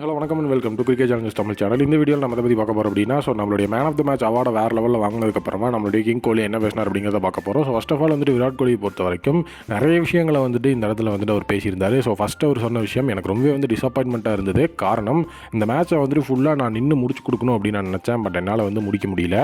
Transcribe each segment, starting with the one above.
Hello வணக்கம் and welcome to cricket channels Tamil channel இந்த வீடியோவில் நம்ம பற்றி பார்க்க போகிறோம் அப்படின்னா ஸோ நம்மளுடைய மேன் ஆஃப் த மேட்ச் அவார்டை வேறு லெவலில் வாங்கினதுக்கப்புறமா நம்மளுடைய கிங் கோலி என்ன பேசினார் அப்படிங்கிறத பார்க்க போகிறோம் ஸோ ஃபஸ்ட் ஆஃப் ஆல் வந்துட்டு விராட் கோலியை பொறுத்த வரைக்கும் நிறைய விஷயங்களை வந்துட்டு இந்த இடத்துல வந்துட்டு அவர் பேசியிருந்தார். ஸோ ஃபஸ்ட்டு அவர் சொன்ன விஷயம் எனக்கு ரொம்பவே வந்து டிசப்பாயின்மெண்ட்டாக இருந்தது. காரணம் இந்த மேட்ச்சை வந்துட்டு ஃபுல்லாக நான் நின்று முடிச்சு கொடுக்கணும் அப்படின்னு நான் நினச்சேன். பட் என்னால் வந்து முடிக்க முடியல.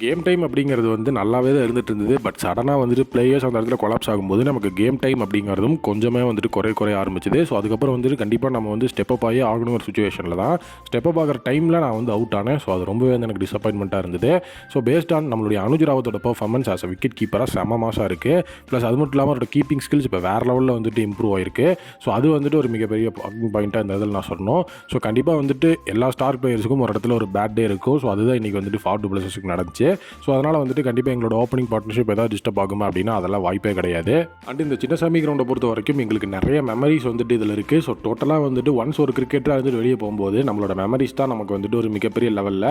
கேம் டைம் அப்படிங்கிறது வந்து நல்லாவே தான் இருந்துட்டு இருந்தது. பட் சடனாக வந்துட்டு பிளேயர்ஸ் அந்த இடத்துல கொலாப்ஸ் ஆகும்போது நமக்கு கேம் டைம் அப்படிங்கிறதும் கொஞ்சமே வந்துட்டு குறை குறைய ஆரம்பிச்சது. ஸோ அதுக்கப்புறம் வந்துட்டு கண்டிப்பாக நம்ம வந்து ஸ்டெப் அப் ஆகி ஆகணும் ஒரு சுச்சுவேஷனில் தான் ஸ்டெப் அப் ஆகிற டைமில் நான் வந்து அவுட் ஆனேன். ஸோ அது ரொம்பவே வந்து எனக்கு டிசப்பாயின்மெண்ட்டாக இருந்தது. ஸோ பேஸ்ட் ஆன் நம்மளுடைய அனுஜ் ராவத்தோட பர்ஃபார்மன்ஸ் ஆஸ் அ விக்கெட் கீப்பராக செம மாசாக இருக்குது ப்ளஸ் அது மட்டும் இல்லாமல் அவரோட கீப்பிங் ஸ்கில்ஸ் இப்போ வேறு லெவலில் வந்துட்டு இம்ப்ரூவ் ஆயிருக்கு. ஸோ அது வந்துட்டு ஒரு மிகப்பெரிய பாயிண்ட்டாக இந்த இதில் நான் சொல்லணும். ஸோ கண்டிப்பாக வந்துட்டு எல்லா ஸ்டார் பிளேயர்ஸுக்கும் ஒரு இடத்துல ஒரு பேட் டே இருக்கும். ஸோ அதுதான் இன்றைக்கி வந்துட்டு ஃபார் டூ பிளஸஸுக்கு நடந்துச்சு. ஸோ அதனால் வந்துட்டு கண்டிப்பாக எங்களோட ஓப்பனிங் பார்ட்னர்ஷிப் ஏதாவது டிஸ்டர்ப் ஆகுமா அப்படின்னா அதெல்லாம் வாய்ப்பே கிடையாது. அண்ட் இந்த சின்னசாமி கிரவுண்டை பொறுத்த வரைக்கும் எங்களுக்கு நிறைய மெமரிஸ் வந்துட்டு இதில் இருக்குது ஸோ டோட்டலாக வந்துட்டு ஒன்ஸ் ஒரு கிரிக்கெட்டராக வந்துட்டு வெளியே போகும்போது நம்மளோட மெமரிஸ் தான் நமக்கு வந்துட்டு ஒரு மிகப்பெரிய லெவலில்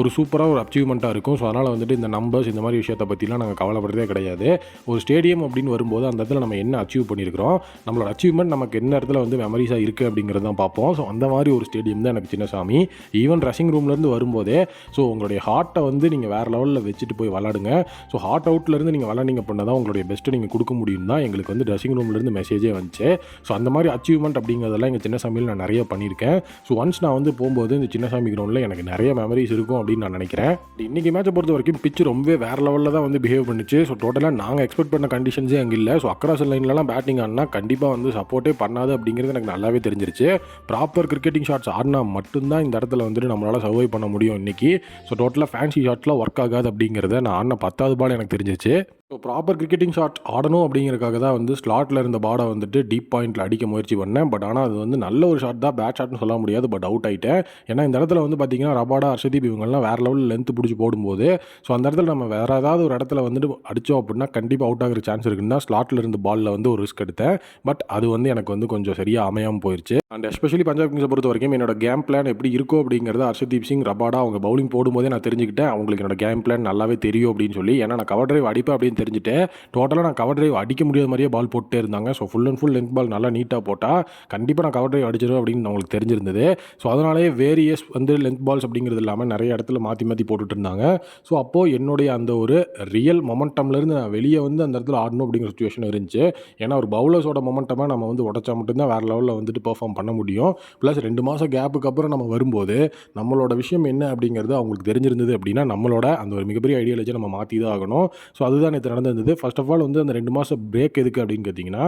ஒரு சூப்பராக ஒரு அச்சீவ்மெண்ட்டாக இருக்கும். ஸோ அதனால் வந்துட்டு இந்த நம்பர்ஸ் இந்த மாதிரி விஷயத்தை பற்றிலாம் நாங்கள் கவலைப்படுறதே கிடையாது. ஒரு ஸ்டேடியம் அப்படின்னு வரும்போது அந்த இடத்துல நம்ம என்ன அச்சீவ் பண்ணியிருக்கிறோம்? நம்மளோட அச்சீவ்மெண்ட் நமக்கு என்ன இடத்துல வந்து மெமரிஸாக இருக்குது அப்படிங்கிறது தான் பார்ப்போம். ஸோ அந்த மாதிரி ஒரு ஸ்டேடியம் தான் எனக்கு சின்னசாமி ஈவன் ட்ரெஸ்ஸிங் ரூம்லேருந்து வரும்போதே ஸோ உங்களுடைய ஹார்ட்டை வந்து நீங்கள் வேறு லெவலில் வச்சுட்டு போய் விளாடுங்க. ஸோ ஹார்ட் அவுட்லேருந்து நீங்கள் விளாண்டிங்க பண்ணால் தான் உங்களுடைய பெஸ்ட்டு நீங்கள் கொடுக்க முடியும் தான் எங்களுக்கு வந்து ட்ரெஸ்ஸிங் ரூம்லேருந்து மெசேஜே வந்துச்சு. ஸோ அந்த மாதிரி அச்சீவ்மெண்ட் அப்படிங்கிறதெல்லாம் எங்கள் சின்னசாமியில் நான் நிறைய பண்ணியிருக்கேன். ஸோ ஒன்ஸ் நான் வந்து போகும்போது இந்த சின்னசாமி கிரவுண்டில் எனக்கு நிறைய மெமரிஸ் இருக்கும் அப்படின்னு நான் நினைக்கிறேன். இன்றைக்கி மேட்சை பொறுத்த வரைக்கும் பிச்சு ரொம்பவே வேறு லெவலில் தான் வந்து பிஹேவ் பண்ணிச்சு. ஸோ டோட்டலாக நாங்கள் எக்ஸ்பெக்ட் பண்ண கண்டிஷன்ஸே அங்கே இல்லை. ஸோ அக்ராஸ் லைன்லலாம் பேட்டிங் ஆடினா கண்டிப்பாக வந்து சப்போர்ட்டே பண்ணாது அப்படிங்கிறது எனக்கு நல்லாவே தெரிஞ்சிருச்சு. ப்ராப்பர் கிரிக்கெட்டிங் ஷாட்ஸ் ஆடினா மட்டும்தான் இந்த இடத்துல வந்துட்டு நம்மளால் சர்வை பண்ண முடியும் இன்றைக்கி ஸோ டோட்டலாக ஃபேன்சி ஷாட்ஸ்லாம் ஒர்க் ஆகாது அப்படிங்கிறத நான் ஆடின பத்தாவது பால் எனக்கு தெரிஞ்சிச்சு. ஸோ ப்ராப்பர் கிரிக்கெட்டிங் ஷாட் ஆடணும் அப்படிங்கிறக்காக தான் வந்து ஸ்லாட்டில் இருந்த பாடை வந்துட்டு டீப் பாயிண்டில் அடிக்க முயற்சி பண்ணேன். பட் ஆனால் அது வந்து நல்ல ஒரு ஷாட் தான் பேட் ஷாட்னு சொல்ல முடியாது. பட் அவுட் ஆகிட்டேன் ஏன்னா இந்த இடத்துல வந்து பார்த்தீங்கன்னா ரபாடா அர்ஷதீப் இவங்கெல்லாம் வேறு லெவலில் லென்த் பிடிச்சி போடும்போது ஸோ அந்த இடத்துல நம்ம வேறு ஏதாவது ஒரு இடத்துல வந்துட்டு அடித்தோம் அப்படின்னா கண்டிப்பாக அவுட் ஆகிற சான்ஸ் இருக்குன்னா ஸ்லாட்டில் இருந்த பாலில் வந்து ஒரு ரிஸ்க் எடுத்தேன். பட் அது வந்து எனக்கு வந்து கொஞ்சம் சரியாக அமையாமல் போயிடுச்சு அண்ட் எஸ்பெஷலி பஞ்சாப் கிங்ஸை பொறுத்த வரைக்கும் என்னோட கேம் பிளான் எப்படி இருக்கும் அப்படிங்கிறத ஹர்ஷதீப் சிங் ரபாடா அவங்க பவுலிங் போடும்போதே நான் தெரிஞ்சுக்கிட்டேன். அவங்களுக்கு என்னோட கேம் பிளான் நல்லாவே தெரியும் அப்படின்னு சொல்லி. ஏன்னா நான் கவர் டிரைவ் அடிப்பேன் அப்படின்னு தெரிஞ்சுட்டு டோட்டலாக நான் கவர் டிரைவ் அடிக்க முடியாத மாதிரியே பால் போட்டே இருந்தாங்க. So full and full length ball நல்லா நீட்டாக போட்டால் கண்டிப்பாக நான் கவர் டிரைவ் அடிச்சிருவேன் அப்படின்னு அவங்களுக்கு தெரிஞ்சிருந்தது. ஸோ அதனாலே வேரியஸ் வந்து லென்த் பால்ஸ் அப்படிங்கிறது இல்லாமல் நிறைய இடத்துல மாற்றி மாற்றி போட்டுட்டு இருந்தாங்க. ஸோ அப்போது என்னுடைய அந்த ஒரு ரியல் மொமெண்டம்லேருந்து நான் வெளியே வந்து அந்த இடத்துல ஆடணும் அப்படிங்கிற சுச்சுவேஷன் இருந்துச்சு. ஏன்னா ஒரு பவுலர்ஸோட மொமெண்டமாக நம்ம வந்து உடச்சா மட்டும்தான் வேறு லெவலில் வந்துட்டு பெர்ஃபார்ம் பண்ண முடியும். ப்ளஸ் ரெண்டு மாதம் கேப்புக்கு அப்புறம் நம்ம வரும்போது நம்மளோட விஷயம் என்ன அப்படிங்கிறது அவங்களுக்கு தெரிஞ்சிருந்தது அப்படின்னா நம்மளோட அந்த ஒரு மிகப்பெரிய ஐடியாலஜி நம்ம மாற்றி தான் ஆகணும். ஸோ அதுதான் நேற்று நடந்திருந்தது. ஃபர்ஸ்ட் ஆஃப் ஆல் வந்து அந்த ரெண்டு மாதம் பிரேக் எதுக்கு அப்படின்னு கேட்டிங்கன்னா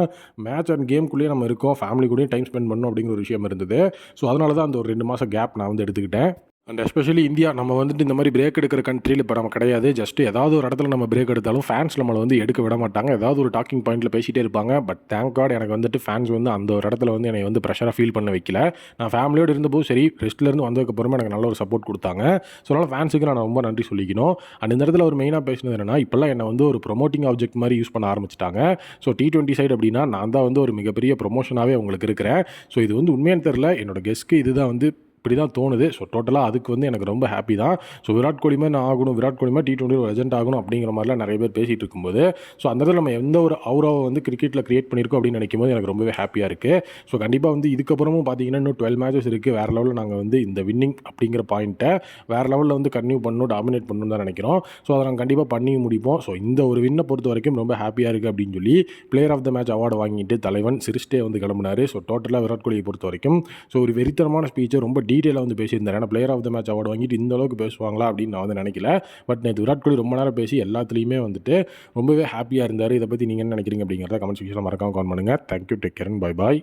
மேட்ச் அண்ட் கேம்குள்ளேயே நம்ம இருக்கோம். ஃபேமிலி கூடயும் டைம் ஸ்பெண்ட் பண்ணணும் அப்படிங்கிற ஒரு விஷயம் இருந்தது. ஸோ அதனால தான் அந்த ஒரு ரெண்டு மாதம் கேப் நான் வந்து எடுத்துக்கிட்டேன். அண்ட் எஸ்பெஷலி இந்தியா நம்ம வந்துட்டு இந்த மாதிரி பிரேக் எடுக்கிற கண்ட்ரியில் இப்போ நம்ம கிடையாது. ஜஸ்ட் ஏதாவது ஒரு இடத்துல நம்ம பிரேக் எடுத்தாலும் ஃபேன்ஸ் நம்மளை வந்து எடுக்க விட மாட்டாங்க. ஏதாவது ஒரு டாக்கிங் பாயிண்ட்டில் பேசிகிட்டே இருப்பாங்க. பட் தேங்க் காட் எனக்கு வந்துட்டு ஃபேன்ஸ் வந்து அந்த ஒரு இடத்துல வந்து என்னை வந்து ப்ரெஷராக ஃபீல் பண்ண வைக்கல. நான் ஃபேமிலியோடு இருந்தபோது சரி ரெஸ்ட்லேருந்து வந்ததுக்கப்புறமா எனக்கு நல்ல ஒரு சப்போர்ட் கொடுத்தாங்க. ஸோ அதனால் ஃபேன்ஸுக்கு நான் ரொம்ப நன்றி சொல்லிக்கணும். அண்ட் இந்த இடத்துல ஒரு மெயினாக பேசினது என்னன்னா இப்போல்லாம் என்னை வந்து ஒரு ப்ரொமோட்டிங் ஆப்ஜெக்ட் மாதிரி யூஸ் பண்ண ஆரம்பிச்சிட்டாங்க. ஸோ டி டுவெண்ட்டி சைடு அப்படின்னா நான் தான் வந்து ஒரு மிகப்பெரிய ப்ரொமோஷனாகவே உங்களுக்கு இருக்கிறேன். ஸோ இது வந்து உண்மையான தெரில என்னோட கெஸ்க்கு இதுதான் வந்து இப்படி தான் தோணுது ஸோ டோட்டலாக அதுக்கு வந்து எனக்கு ரொம்ப ஹாப்பி தான். ஸோ விராட் கோலி மாதிரி நான் ஆகணும் விராட் கோலி மாதிரி டி டுவெண்ட்டி ஒரு ஏஜென்ட் ஆகணும் அப்படிங்கிற மாதிரிலாம் நிறைய பேர் பேசிகிட்டு இருக்கும்போது ஸோ அந்த இடத்துல நம்ம எந்த ஒரு அவுராவை வந்து கிரிக்கெட்டில் கிரியேட் பண்ணியிருக்கோம் அப்படின்னு நினைக்கும் போது எனக்கு ரொம்பவே ஹாப்பியாக இருக்குது ஸோ கண்டிப்பாக வந்து இதுக்கப்புறமும் பார்த்தீங்கன்னா இன்னும் டுவெல் மேட்சஸ் இருக்குது வேறு லெவலில் நாங்கள் வந்து இந்த வின்னிங் அப்படிங்கிற பாயிண்ட்டை வேறு லெவலில் வந்து கன்டினியூ பண்ணணும் டாமினேட் பண்ணணும் தான் நினைக்கிறோம். ஸோ அதை நாங்கள் கண்டிப்பாக பண்ணி முடிப்போம். ஸோ இந்த ஒரு வின்னை பொறுத்த வரைக்கும் ரொம்ப ஹாப்பியாக இருக்குது அப்படின்னு சொல்லி player of the match award வாங்கிட்டு தலைவன் சிரிஸ்டே வந்து கிளம்புனாரு. ஸோ டோட்டலாக விராட் கோலியை பொறுத்த வரைக்கும் ஸோ ஒரு வெறித்தனமான ஸ்பீச்சை ரொம்ப டீ டீட்டெயிலாக வந்து பேசியிருந்தார். ஏன்னா player of the match award வாங்கிட்டு இந்த அளவுக்கு பேசுவாங்களா அப்படின்னு நான் வந்து நினைக்கல. பட் நேற்று விராட் கோலி ரொம்ப நேரம் பேசி எல்லாத்துலேயுமே வந்துட்டு ரொம்பவே ஹாப்பியாக இருந்தார். இதை பற்றி நீங்கள் என்ன நினைக்கிறீங்க அப்படிங்கிறத கமெண்ட் செக்ஷனில் மறக்காம கமெண்ட் பண்ணுங்கள் thank you take care bye bye